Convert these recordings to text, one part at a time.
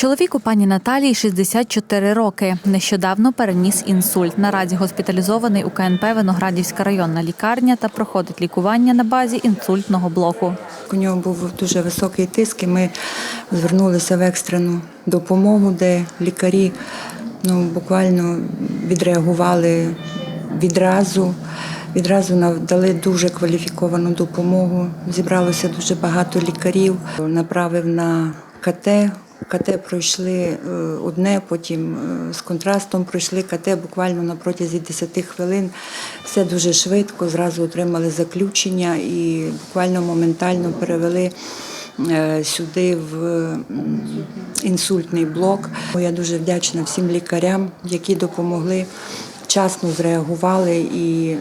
Чоловіку пані Наталії 64 роки. Нещодавно переніс інсульт. Наразі госпіталізований у КНП Виноградівська районна лікарня та проходить лікування на базі інсультного блоку. У нього був дуже високий тиск, і ми звернулися в екстрену допомогу, де лікарі ну, буквально відреагували відразу. Відразу надали дуже кваліфіковану допомогу. Зібралося дуже багато лікарів. Направив на КТ. КТ пройшли е, одне, потім е, з контрастом пройшли КТ буквально на протязі 10 хвилин. Все дуже швидко, зразу отримали заключення і буквально моментально перевели е, сюди в інсультний блок. Я дуже вдячна всім лікарям, які допомогли, вчасно зреагували і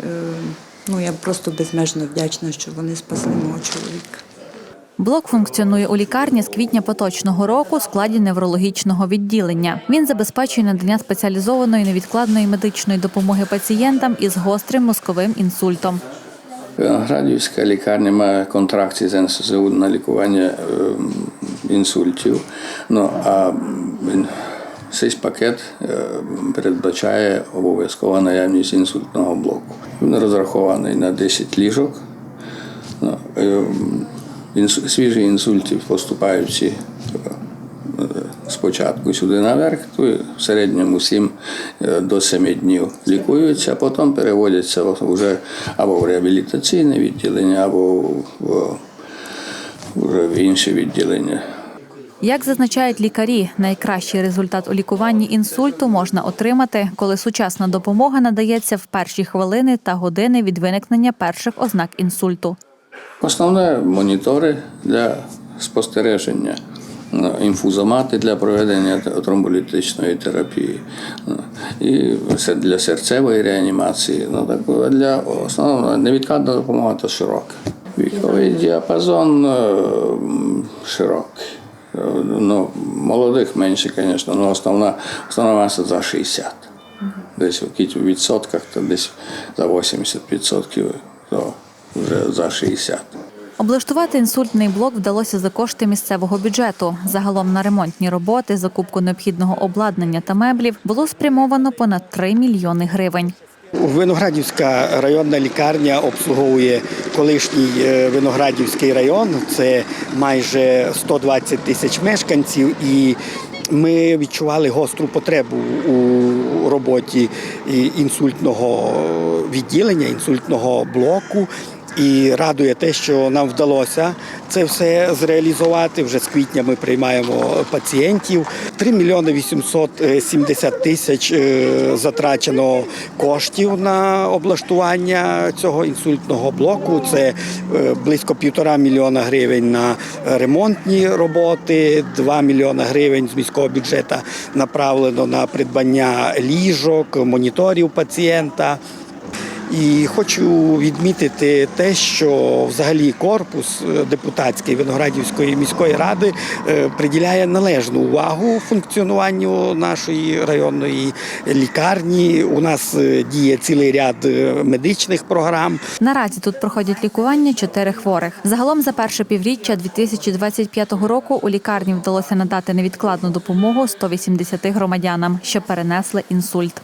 ну, я просто безмежно вдячна, що вони спасли мого чоловіка. Блок функціонує у лікарні з квітня поточного року у складі неврологічного відділення. Він забезпечує надання спеціалізованої невідкладної медичної допомоги пацієнтам із гострим мозковим інсультом. Виноградівська лікарня має контракт із НСЗУ на лікування ем, інсультів. Ну, а цей пакет е, передбачає обов'язково наявність інсультного блоку. Він розрахований на 10 ліжок. Інсу- свіжі інсульти поступають всі е, спочатку сюди наверх, то в середньому 7 е, до 7 днів лікуються, а потім переводяться вже або в реабілітаційне відділення, або в, вже в інше відділення. Як зазначають лікарі, найкращий результат у лікуванні інсульту можна отримати, коли сучасна допомога надається в перші хвилини та години від виникнення перших ознак інсульту. Основне монітори для спостереження, ну, інфузомати для проведення тромболітичної терапії, ну, і для серцевої реанімації. Ну, так, для основного невідкладна допомога то широка. Віковий діапазон е, широкий. Е, Ну, молодих менше, звісно, але основна, основна маса за 60. Десь в відсотках, то десь за 80% то вже за 60. Облаштувати інсультний блок вдалося за кошти місцевого бюджету. Загалом на ремонтні роботи, закупку необхідного обладнання та меблів було спрямовано понад 3 мільйони гривень. Виноградівська районна лікарня обслуговує колишній е, Виноградівський район. Це майже 120 тисяч мешканців, і ми відчували гостру потребу у роботі інсультного відділення, інсультного блоку. І радує те, що нам вдалося це все зреалізувати. Вже з квітня ми приймаємо пацієнтів. 3 мільйони 870 тисяч е, затрачено коштів на облаштування цього інсультного блоку. Це е, близько півтора мільйона гривень на ремонтні роботи, 2 мільйона гривень з міського бюджету направлено на придбання ліжок, моніторів пацієнта. І хочу відмітити те, що взагалі корпус е, депутатський Виноградівської міської ради е, приділяє належну увагу функціонуванню нашої районної лікарні. У нас е, діє цілий ряд медичних програм. Наразі тут проходять лікування чотири хворих. Загалом за перше півріччя 2025 року у лікарні вдалося надати невідкладну допомогу 180 громадянам, що перенесли інсульт.